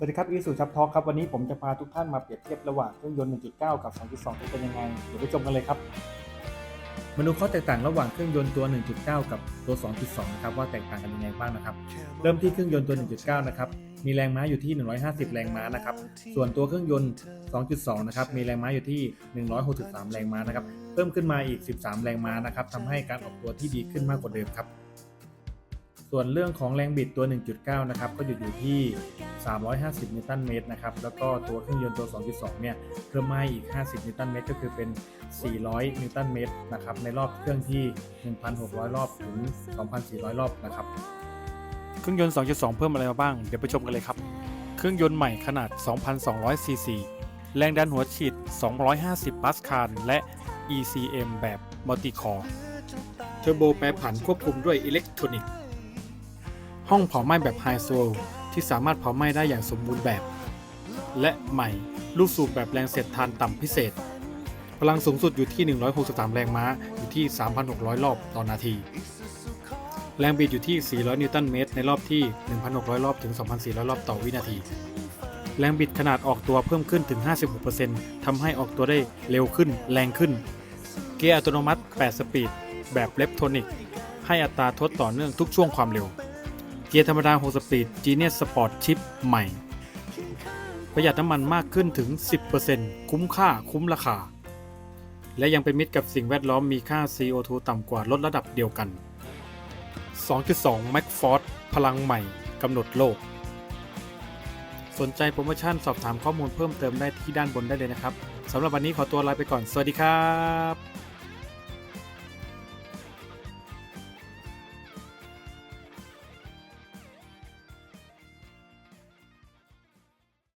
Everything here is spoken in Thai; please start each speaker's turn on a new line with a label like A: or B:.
A: สวัสดีครับอีสุชับทอครับ วันนี้ผมจะพาทุกท่านมาเปรียบเทียบระหว่างเครื่องยนต์ 1.9 กับ 2.2จะเป็นยังไง เดี๋ยวไปชมกันเลยครับมาดูข้อแตกต่างระหว่างเครื่องยนต์ตัว 1.9 กับตัว 2.2 นะครับว่าแตกต่างกันยังไงบ้างนะครับ เริ่มที่เครื่องยนต์ตัว 1.9 นะครับ มีแรงม้าอยู่ที่ 150 แรงม้านะครับ ส่วนตัวเครื่องยนต์ 2.2 นะครับ มีแรงม้าอยู่ที่ 163 แรงม้านะครับ เพิ่มขึ้นมาอีก 13 แรงม้านะครับทำให้การออกตัวที่ดีขึ้นมากกว่าเดิมครับ ส่วนเรื่องของแรงบิดตัว 1.9 นะครับ ก็อยู่อยู่ที่ 350 นิวตันเมตรนะครับ แล้วก็ตัวเครื่องยนต์ตัว 2.2 เนี่ยเพิ่มมาอีก 50 นิวตันเมตร ก็คือเป็น 400 นิวตันเมตรนะครับ ในรอบเครื่องที่ 1,600 รอบถึง 2,400 รอบนะครับ
B: เครื่องยนต์ 2.2 เพิ่มอะไรมาบ้าง เดี๋ยวไปชมกันเลยครับ เครื่องยนต์ใหม่ขนาด 2,200 ซีซี แรงดันหัวฉีด 250 ปาสคาล และ ECM แบบมัลติคอร์เทอร์โบแปรผันควบคุมด้วยอิเล็กทรอนิกส์ ห้องเผาไหม้แบบไฮโซลที่สามารถเผาไหม้ได้อย่างสมบูรณ์แบบ และใหม่ลูกสูบแบบแรงเสียดทานต่ำพิเศษ พลังสูงสุดอยู่ที่ 163 แรงม้าอยู่ที่ 3,600 รอบต่อนาที แรงบิดอยู่ที่ 400 นิวตันเมตรในรอบที่ 1,600 รอบถึง 2,400 รอบต่อวินาที แรงบิดขนาดออกตัวเพิ่มขึ้นถึง 56%ทำให้ออกตัวได้เร็วขึ้น แรงขึ้น เกียร์อัตโนมัติ 8 สปีด แบบเลฟโทนิก ให้อัตราทดต่อเนื่องทุกช่วงความเร็ว เกียร์ธรรมดา 6 สปีด Genius Sport Chip ใหม่ ประหยัดน้ำมันมากขึ้นถึง 10%คุ้มค่าคุ้มราคา และยังเป็นมิตรกับสิ่งแวดล้อมมีค่า CO2 ต่ำกว่าลดระดับเดียวกัน 2.2 m a c f o r d พลังใหม่กำหนดโลก สนใจโปรโมชั่นสอบถามข้อมูลเพิ่มเติมได้ที่ด้านบนได้เลยนะครับสำหรับวันนี้ขอตัวลาไปก่อน สวัสดีครับ